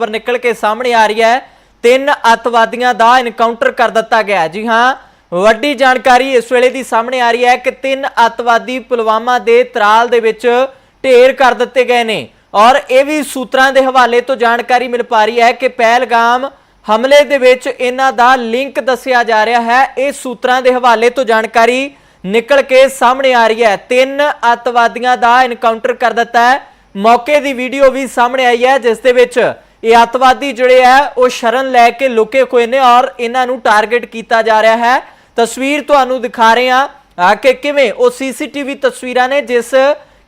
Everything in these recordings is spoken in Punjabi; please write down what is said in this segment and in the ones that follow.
ਖਬਰ ਨਿਕਲ ਕੇ ਸਾਹਮਣੇ ਆ ਰਹੀ ਹੈ। ਤਿੰਨ ਅੱਤਵਾਦੀਆਂ ਦਾ ਐਨਕਾਊਂਟਰ ਕਰ ਦਿੱਤਾ ਗਿਆ ਜੀ ਹਾਂ, ਵੱਡੀ ਜਾਣਕਾਰੀ ਇਸ ਵੇਲੇ ਦੀ ਸਾਹਮਣੇ ਆ ਰਹੀ ਹੈ ਕਿ ਤਿੰਨ ਅੱਤਵਾਦੀ ਪੁਲਵਾਮਾ ਦੇ ਤਰਾਲ ਦੇ ਵਿੱਚ ਢੇਰ ਕਰ ਦਿੱਤੇ ਗਏ ਨੇ। ਔਰ ਇਹ ਵੀ ਸੂਤਰਾਂ ਦੇ ਹਵਾਲੇ ਤੋਂ ਜਾਣਕਾਰੀ ਮਿਲ ਪਾ ਰਹੀ ਹੈ ਕਿ ਪਹਿਲਗਾਮ ਹਮਲੇ ਦੇ ਵਿੱਚ ਇਹਨਾਂ ਦਾ ਲਿੰਕ ਦੱਸਿਆ ਜਾ ਰਿਹਾ ਹੈ। ਇਹ ਸੂਤਰਾਂ ਦੇ ਹਵਾਲੇ ਤੋਂ ਜਾਣਕਾਰੀ ਨਿਕਲ ਕੇ ਸਾਹਮਣੇ ਆ ਰਹੀ ਹੈ। ਤਿੰਨ ਅੱਤਵਾਦੀਆਂ ਦਾ ਇਨਕਾਊਂਟਰ ਕਰ ਦਿੱਤਾ ਹੈ। ਮੌਕੇ ਦੀ ਵੀਡੀਓ ਵੀ ਸਾਹਮਣੇ ਆਈ ਹੈ, ਜਿਸ ਦੇ ਵਿੱਚ ਇਹ ਅੱਤਵਾਦੀ ਜਿਹੜੇ ਆ ਉਹ ਸ਼ਰਨ ਲੈ ਕੇ ਲੁਕੇ ਹੋਏ ਨੇ ਔਰ ਇਹਨਾਂ ਨੂੰ ਟਾਰਗੇਟ ਕੀਤਾ ਜਾ ਰਿਹਾ ਹੈ। ਤਸਵੀਰ ਤੁਹਾਨੂੰ ਦਿਖਾ ਰਹੇ ਹਾਂ ਕਿ ਕਿਵੇਂ ਉਹ ਸੀਸੀਟੀਵੀ ਤਸਵੀਰਾਂ ਨੇ ਜਿਸ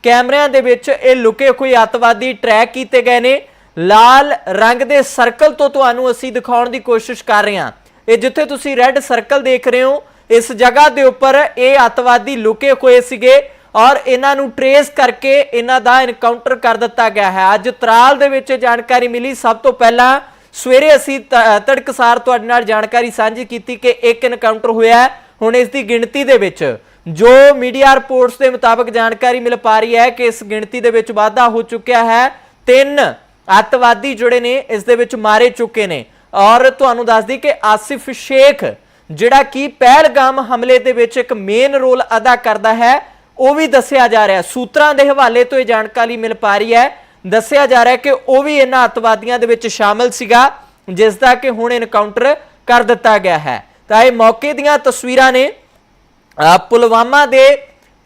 ਕੈਮਰਿਆਂ ਦੇ ਵਿੱਚ ਇਹ ਲੁਕੇ ਹੋਏ ਅੱਤਵਾਦੀ ਟਰੈਕ ਕੀਤੇ ਗਏ ਨੇ। ਲਾਲ ਰੰਗ ਦੇ ਸਰਕਲ ਤੋਂ ਤੁਹਾਨੂੰ ਅਸੀਂ ਦਿਖਾਉਣ ਦੀ ਕੋਸ਼ਿਸ਼ ਕਰ ਰਹੇ ਹਾਂ। ਇਹ ਜਿੱਥੇ ਤੁਸੀਂ ਰੈੱਡ ਸਰਕਲ ਦੇਖ ਰਹੇ ਹੋ, ਇਸ ਜਗ੍ਹਾ ਦੇ ਉੱਪਰ ਇਹ ਅੱਤਵਾਦੀ ਲੁਕੇ ਹੋਏ ਸੀਗੇ। ਔਰ ਇਹਨਾਂ ਨੂੰ ਟਰੇਸ ਕਰਕੇ ਇਹਨਾਂ ਦਾ ਐਨਕਾਊਂਟਰ ਕਰ ਦਿੱਤਾ ਗਿਆ ਹੈ। ਅੱਜ ਤਰਾਲ ਦੇ ਵਿੱਚ ਜਾਣਕਾਰੀ ਮਿਲੀ। ਸਭ ਤੋਂ ਪਹਿਲਾਂ ਸਵੇਰੇ ਅਸੀਂ ਤ- ਤੜਕਸਾਰ ਤੁਹਾਡੇ ਨਾਲ ਜਾਣਕਾਰੀ ਸਾਂਝੀ ਕੀਤੀ ਕਿ ਇੱਕ ਐਨਕਾਊਂਟਰ ਹੋਇਆ ਹੁਣ ਇਸ ਦੀ ਗਿਣਤੀ ਦੇ ਵਿੱਚ। ਜੋ ਮੀਡੀਆ ਰਿਪੋਰਟਸ ਦੇ ਮੁਤਾਬਕ ਜਾਣਕਾਰੀ ਮਿਲ ਪਾ ਰਹੀ ਹੈ ਕਿ ਇਸ ਗਿਣਤੀ ਦੇ ਵਿੱਚ ਵਾਧਾ ਹੋ ਚੁੱਕਿਆ ਹੈ। ਤਿੰਨ ਅੱਤਵਾਦੀ ਜਿਹੜੇ ਨੇ ਇਸ ਦੇ ਵਿੱਚ ਮਾਰੇ ਚੁੱਕੇ ਨੇ। ਔਰ ਤੁਹਾਨੂੰ ਦੱਸ ਦਈ ਕਿ ਆਸਿਫ ਸ਼ੇਖ ਜਿਹੜਾ ਕਿ ਪਹਿਲਗਾਮ ਹਮਲੇ ਦੇ ਵਿੱਚ ਇੱਕ ਮੇਨ ਰੋਲ ਅਦਾ ਕਰਦਾ ਹੈ। ਉਹ ਵੀ ਦੱਸਿਆ ਜਾ ਰਿਹਾ ਸੂਤਰਾਂ ਦੇ ਹਵਾਲੇ ਤੋਂ ਇਹ ਜਾਣਕਾਰੀ ਮਿਲ ਪਾ ਰਹੀ ਹੈ। ਦੱਸਿਆ ਜਾ ਰਿਹਾ ਕਿ ਉਹ ਵੀ ਇਹਨਾਂ ਅੱਤਵਾਦੀਆਂ ਦੇ ਵਿੱਚ ਸ਼ਾਮਲ ਸੀਗਾ, ਜਿਸ ਦਾ ਕਿ ਹੁਣ ਇਨਕਾਊਂਟਰ ਕਰ ਦਿੱਤਾ ਗਿਆ ਹੈ। ਤਾਂ ਇਹ ਮੌਕੇ ਦੀਆਂ ਤਸਵੀਰਾਂ ਨੇ। ਪੁਲਵਾਮਾ ਦੇ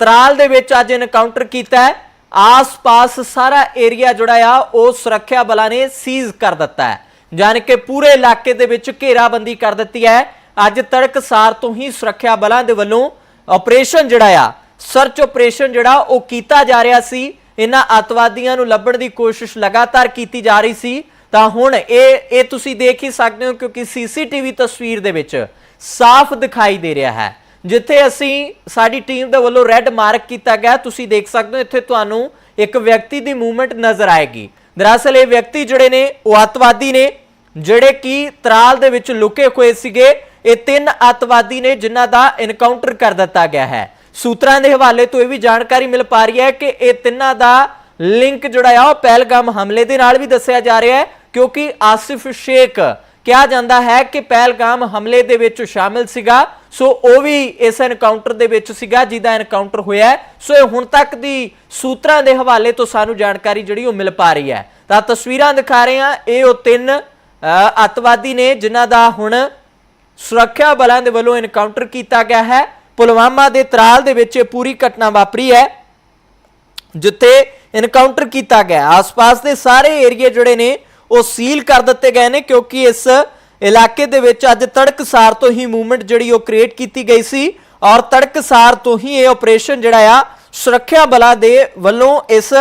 ਤਰਾਲ ਦੇ ਵਿੱਚ ਅੱਜ ਇਨਕਾਊਂਟਰ ਕੀਤਾ ਹੈ। ਆਸ-ਪਾਸ ਸਾਰਾ ਏਰੀਆ ਜਿਹੜਾ ਆ, ਉਹ ਸੁਰੱਖਿਆ ਬਲਾਂ ਨੇ ਸੀਜ਼ ਕਰ ਦਿੱਤਾ ਹੈ। ਯਾਨੀ ਕਿ ਪੂਰੇ ਇਲਾਕੇ ਦੇ ਵਿੱਚ ਘੇਰਾਬੰਦੀ ਕਰ ਦਿੱਤੀ ਹੈ। ਅੱਜ ਤੜਕਸਾਰ ਤੋਂ ਹੀ ਸੁਰੱਖਿਆ ਬਲਾਂ ਦੇ ਵੱਲੋਂ ਆਪਰੇਸ਼ਨ ਜਿਹੜਾ ਆ ਸਰਚ ਆਪਰੇਸ਼ਨ ਜਿਹੜਾ ਉਹ ਕੀਤਾ ਜਾ ਰਿਹਾ ਸੀ, ਇਹਨਾਂ ਅੱਤਵਾਦੀਆਂ ਨੂੰ ਲੱਭਣ ਦੀ ਕੋਸ਼ਿਸ਼ ਲਗਾਤਾਰ ਕੀਤੀ ਜਾ ਰਹੀ ਸੀ। ਤਾਂ ਹੁਣ ਇਹ ਇਹ ਤੁਸੀਂ ਦੇਖ ਹੀ ਸਕਦੇ ਹੋ ਕਿਉਂਕਿ ਸੀਸੀਟੀਵੀ ਤਸਵੀਰ ਦੇ ਵਿੱਚ ਸਾਫ਼ ਦਿਖਾਈ ਦੇ ਰਿਹਾ ਹੈ। ਜਿੱਥੇ ਅਸੀਂ, ਸਾਡੀ ਟੀਮ ਦੇ ਵੱਲੋਂ ਰੈੱਡ ਮਾਰਕ ਕੀਤਾ ਗਿਆ, ਤੁਸੀਂ ਦੇਖ ਸਕਦੇ ਹੋ ਇੱਥੇ ਤੁਹਾਨੂੰ ਇੱਕ ਵਿਅਕਤੀ ਦੀ ਮੂਵਮੈਂਟ ਨਜ਼ਰ ਆਏਗੀ। ਦਰਅਸਲ ਇਹ ਵਿਅਕਤੀ ਜਿਹੜੇ ਨੇ, ਉਹ ਅੱਤਵਾਦੀ ਨੇ, ਜਿਹੜੇ ਕਿ ਤਰਾਲ ਦੇ ਵਿੱਚ ਲੁਕੇ ਹੋਏ ਸੀਗੇ। ਇਹ ਤਿੰਨ ਅੱਤਵਾਦੀ ਨੇ ਜਿਨ੍ਹਾਂ ਦਾ ਇਨਕਾਊਂਟਰ ਕਰ ਦਿੱਤਾ ਗਿਆ ਹੈ। ਸੂਤਰਾਂ ਦੇ ਹਵਾਲੇ ਤੋਂ ਇਹ ਵੀ ਜਾਣਕਾਰੀ ਮਿਲ ਪਾ ਰਹੀ ਹੈ ਕਿ ਇਹ ਤਿੰਨਾਂ ਦਾ ਲਿੰਕ ਜਿਹੜਾ ਆ ਉਹ ਪਹਿਲਗਾਮ ਹਮਲੇ ਦੇ ਨਾਲ ਵੀ ਦੱਸਿਆ ਜਾ ਰਿਹਾ ਹੈ ਕਿਉਂਕਿ ਆਸਿਫ ਸ਼ੇਖ ਕਿਹਾ ਜਾਂਦਾ ਹੈ ਕਿ ਪਹਿਲਗਾਮ ਹਮਲੇ ਦੇ ਵਿੱਚ ਸ਼ਾਮਿਲ ਸੀਗਾ ਸੋ ਉਹ ਵੀ ਇਸ ਐਨਕਾਊਂਟਰ ਦੇ ਵਿੱਚ ਸੀਗਾ ਜਿਹਦਾ ਐਨਕਾਊਂਟਰ ਹੋਇਆ ਸੋ ਇਹ ਹੁਣ ਤੱਕ ਦੀ ਸੂਤਰਾਂ ਦੇ ਹਵਾਲੇ ਤੋਂ ਸਾਨੂੰ ਜਾਣਕਾਰੀ ਜਿਹੜੀ ਉਹ ਮਿਲ ਪਾ ਰਹੀ ਹੈ। ਤਾਂ ਤਸਵੀਰਾਂ ਦਿਖਾ ਰਹੇ ਹਾਂ ਇਹ ਉਹ ਤਿੰਨ ਅ, ਅੱਤਵਾਦੀ ਨੇ ਜਿਨ੍ਹਾਂ ਦਾ ਹੁਣ ਸੁਰੱਖਿਆ ਬਲਾਂ ਦੇ ਵੱਲੋਂ ਐਨਕਾਊਂਟਰ ਕੀਤਾ ਗਿਆ ਹੈ। ਪੁਲਵਾਮਾ ਦੇ ਤਰਾਲ ਦੇ ਵਿੱਚ ਇਹ ਪੂਰੀ ਘਟਨਾ ਵਾਪਰੀ ਹੈ, ਜਿੱਥੇ ਇਨਕਾਊਂਟਰ ਕੀਤਾ ਗਿਆ। ਆਸ-ਪਾਸ ਦੇ ਸਾਰੇ ਏਰੀਏ ਜਿਹੜੇ ਨੇ, ਉਹ ਸੀਲ ਕਰ ਦਿੱਤੇ ਗਏ ਨੇ, ਕਿਉਂਕਿ ਇਸ ਇਲਾਕੇ ਦੇ ਵਿੱਚ ਅੱਜ ਤੜਕਸਾਰ ਤੋਂ ਹੀ ਮੂਵਮੈਂਟ ਜਿਹੜੀ ਉਹ ਕ੍ਰੀਏਟ ਕੀਤੀ ਗਈ ਸੀ ਔਰ ਤੜਕਸਾਰ ਤੋਂ ਹੀ ਇਹ ਆਪਰੇਸ਼ਨ ਜਿਹੜਾ ਆ, ਸੁਰੱਖਿਆ ਬਲਾਂ ਦੇ ਵੱਲੋਂ ਇਸ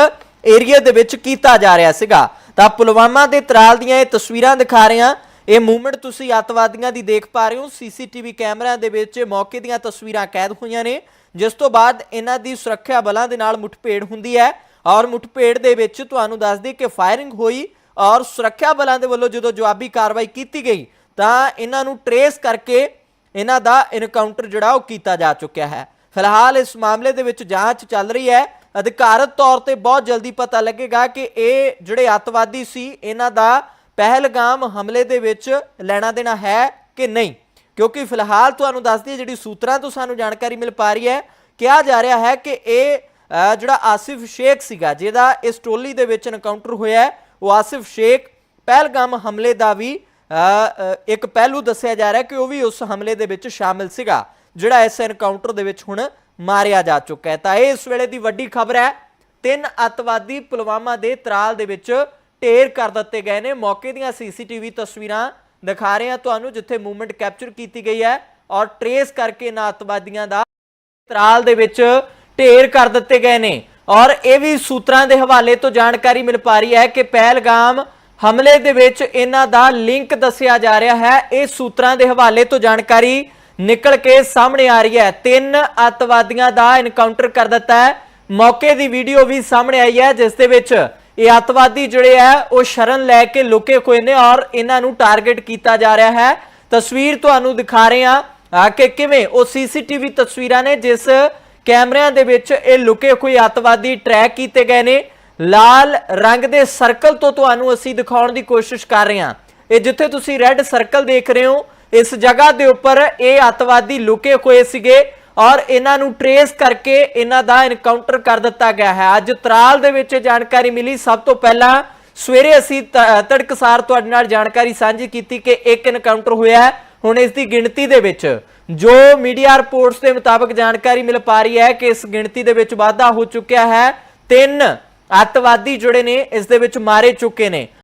ਏਰੀਆ ਦੇ ਵਿੱਚ ਕੀਤਾ ਜਾ ਰਿਹਾ ਸੀਗਾ। ਤਾਂ ਪੁਲਵਾਮਾ ਦੇ ਤਰਾਲ ਦੀਆਂ ਇਹ ਤਸਵੀਰਾਂ ਦਿਖਾ ਰਹੇ ਹਾਂ। ਇਹ ਮੂਵਮੈਂਟ ਤੁਸੀਂ ਅੱਤਵਾਦੀਆਂ ਦੀ ਦੇਖ ਪਾ ਰਹੇ ਹੋ। ਸੀਸੀਟੀਵੀ ਕੈਮਰਿਆਂ ਦੇ ਵਿੱਚ ਮੌਕੇ ਦੀਆਂ ਤਸਵੀਰਾਂ ਕੈਦ ਹੋਈਆਂ ਨੇ। ਜਿਸ ਤੋਂ ਬਾਅਦ ਇਹਨਾਂ ਦੀ ਸੁਰੱਖਿਆ ਬਲਾਂ ਦੇ ਨਾਲ ਮੁਠਭੇੜ ਹੁੰਦੀ ਹੈ ਔਰ ਮੁੱਠਭੇੜ ਦੇ ਵਿੱਚ ਤੁਹਾਨੂੰ ਦੱਸ ਦਈਏ ਕਿ ਫਾਇਰਿੰਗ ਹੋਈ ਔਰ ਸੁਰੱਖਿਆ ਬਲਾਂ ਦੇ ਵੱਲੋਂ ਜਦੋਂ ਜਵਾਬੀ ਕਾਰਵਾਈ ਕੀਤੀ ਗਈ, ਤਾਂ ਇਹਨਾਂ ਨੂੰ ਟਰੇਸ ਕਰਕੇ ਇਹਨਾਂ ਦਾ ਇਨਕਾਊਂਟਰ ਜਿਹੜਾ ਉਹ ਕੀਤਾ ਜਾ ਚੁੱਕਿਆ ਹੈ। ਫਿਲਹਾਲ ਇਸ ਮਾਮਲੇ ਦੇ ਵਿੱਚ ਜਾਂਚ ਚੱਲ ਰਹੀ ਹੈ। ਅਧਿਕਾਰਤ ਤੌਰ ਤੇ ਬਹੁਤ ਜਲਦੀ ਪਤਾ ਲੱਗੇਗਾ ਕਿ ਇਹ ਜਿਹੜੇ ਅੱਤਵਾਦੀ ਸੀ, ਇਹਨਾਂ ਦਾ ਪਹਿਲਗਾਮ ਹਮਲੇ ਦੇ ਵਿੱਚ ਲੈਣਾ ਦੇਣਾ ਹੈ ਕਿ ਨਹੀਂ? ਕਿਉਂਕਿ ਫਿਲਹਾਲ ਤੁਹਾਨੂੰ ਦੱਸ ਦਈਏ ਜਿਹੜੀ ਸੂਤਰਾਂ ਤੋਂ ਸਾਨੂੰ ਜਾਣਕਾਰੀ ਮਿਲ ਪਾ ਰਹੀ ਹੈ, ਕਿਹਾ ਜਾ ਰਿਹਾ ਹੈ ਕਿ ਇਹ ਜਿਹੜਾ ਆਸਿਫ ਸ਼ੇਖ ਸੀਗਾ, ਜਿਹਦਾ ਇਸ ਟੋਲੀ ਦੇ ਵਿੱਚ ਐਨਕਾਊਂਟਰ ਹੋਇਆ ਉਹ ਆਸਿਫ ਸ਼ੇਖ ਪਹਿਲਗਾਮ ਹਮਲੇ ਦਾ ਵੀ ਇੱਕ ਪਹਿਲੂ ਦੱਸਿਆ ਜਾ ਰਿਹਾ ਕਿ ਉਹ ਵੀ ਉਸ ਹਮਲੇ ਦੇ ਵਿੱਚ ਸ਼ਾਮਿਲ ਸੀਗਾ, ਜਿਹੜਾ ਇਸ ਐਨਕਾਊਂਟਰ ਦੇ ਵਿੱਚ ਹੁਣ ਮਾਰਿਆ ਜਾ ਚੁੱਕਾ ਹੈ। ਤਾਂ ਇਹ ਇਸ ਵੇਲੇ ਦੀ ਵੱਡੀ ਖਬਰ ਹੈ, ਤਿੰਨ ਅੱਤਵਾਦੀ ਪੁਲਵਾਮਾ ਦੇ ਤਰਾਲ ਦੇ ਵਿੱਚ ਢੇਰ ਕਰ ਦਿੱਤੇ ਗਏ ਨੇ। ਮੌਕੇ ਦੀਆਂ ਸੀਸੀਟੀਵੀ ਤਸਵੀਰਾਂ ਦਿਖਾ ਰਹੇ ਹਾਂ ਤੁਹਾਨੂੰ, ਜਿੱਥੇ ਮੂਵਮੈਂਟ ਕੈਪਚਰ ਕੀਤੀ ਗਈ ਹੈ ਔਰ ਟਰੇਸ ਕਰਕੇ ਨਾ ਅੱਤਵਾਦੀਆਂ ਦਾ ਤਰਾਲ ਦੇ ਵਿੱਚ ਢੇਰ ਕਰ ਦਿੱਤੇ ਗਏ ਨੇ। ਔਰ ਇਹ ਵੀ ਸੂਤਰਾਂ ਦੇ ਹਵਾਲੇ ਤੋਂ ਜਾਣਕਾਰੀ ਮਿਲ ਪਾ ਰਹੀ ਹੈ ਕਿ ਪਹਿਲਗਾਮ ਹਮਲੇ ਦੇ ਵਿੱਚ ਇਹਨਾਂ ਦਾ ਲਿੰਕ ਦੱਸਿਆ ਜਾ ਰਿਹਾ ਹੈ। ਇਹ ਸੂਤਰਾਂ ਦੇ ਹਵਾਲੇ ਤੋਂ ਜਾਣਕਾਰੀ ਨਿਕਲ ਕੇ ਸਾਹਮਣੇ ਆ ਰਹੀ ਹੈ। ਤਿੰਨ ਅੱਤਵਾਦੀਆਂ ਦਾ ਇਨਕਾਊਂਟਰ ਕਰ ਦਿੱਤਾ ਹੈ। ਮੌਕੇ ਦੀ ਵੀਡੀਓ ਵੀ ਸਾਹਮਣੇ ਆਈ ਹੈ, ਜਿਸ ਦੇ ਵਿੱਚ ਇਹ ਅੱਤਵਾਦੀ ਜਿਹੜੇ ਆ, ਉਹ ਸ਼ਰਨ ਲੈ ਕੇ ਲੁਕੇ ਹੋਏ ਨੇ ਔਰ ਇਹਨਾਂ ਨੂੰ ਟਾਰਗੇਟ ਕੀਤਾ ਜਾ ਰਿਹਾ ਹੈ। ਤਸਵੀਰ ਤੁਹਾਨੂੰ ਦਿਖਾ ਰਹੇ ਹਾਂ, ਆ ਕਿ ਕਿਵੇਂ ਉਹ ਸੀਸੀਟੀਵੀ ਤਸਵੀਰਾਂ ਨੇ ਜਿਸ ਕੈਮਰਿਆਂ ਦੇ ਵਿੱਚ ਇਹ ਲੁਕੇ ਹੋਏ ਅੱਤਵਾਦੀ ਟਰੈਕ ਕੀਤੇ ਗਏ ਨੇ। ਲਾਲ ਰੰਗ ਦੇ ਸਰਕਲ ਤੋਂ ਤੁਹਾਨੂੰ ਅਸੀਂ ਦਿਖਾਉਣ ਦੀ ਕੋਸ਼ਿਸ਼ ਕਰ ਰਹੇ ਹਾਂ। ਇਹ ਜਿੱਥੇ ਤੁਸੀਂ ਰੈੱਡ ਸਰਕਲ ਦੇਖ ਰਹੇ ਹੋ, ਇਸ ਜਗ੍ਹਾ ਦੇ ਉੱਪਰ ਇਹ ਅੱਤਵਾਦੀ ਲੁਕੇ ਹੋਏ ਸੀਗੇ। ਔਰ ਇਹਨਾਂ ਨੂੰ ਟਰੇਸ ਕਰਕੇ ਇਹਨਾਂ ਦਾ ਐਨਕਾਊਂਟਰ ਕਰ ਦਿੱਤਾ ਗਿਆ ਹੈ। ਅੱਜ ਤਰਾਲ ਦੇ ਵਿੱਚ ਇਹ ਜਾਣਕਾਰੀ ਮਿਲੀ। ਸਭ ਤੋਂ ਪਹਿਲਾਂ ਸਵੇਰੇ ਅਸੀਂ ਤ- ਤੜਕਸਾਰ ਤੁਹਾਡੇ ਨਾਲ ਜਾਣਕਾਰੀ ਸਾਂਝੀ ਕੀਤੀ ਕਿ ਇੱਕ ਐਨਕਾਊਂਟਰ ਹੋਇਆ ਹੁਣ ਇਸ ਦੀ ਗਿਣਤੀ ਦੇ ਵਿੱਚ ਜੋ ਮੀਡੀਆ ਰਿਪੋਰਟਸ ਦੇ ਮੁਤਾਬਕ ਜਾਣਕਾਰੀ ਮਿਲ ਪਾ ਰਹੀ ਹੈ ਕਿ ਇਸ ਗਿਣਤੀ ਦੇ ਵਿੱਚ ਵਾਧਾ ਹੋ ਚੁੱਕਿਆ ਹੈ। ਤਿੰਨ ਅੱਤਵਾਦੀ ਜਿਹੜੇ ਨੇ ਇਸ ਦੇ ਵਿੱਚ ਮਾਰੇ ਚੁੱਕੇ ਨੇ।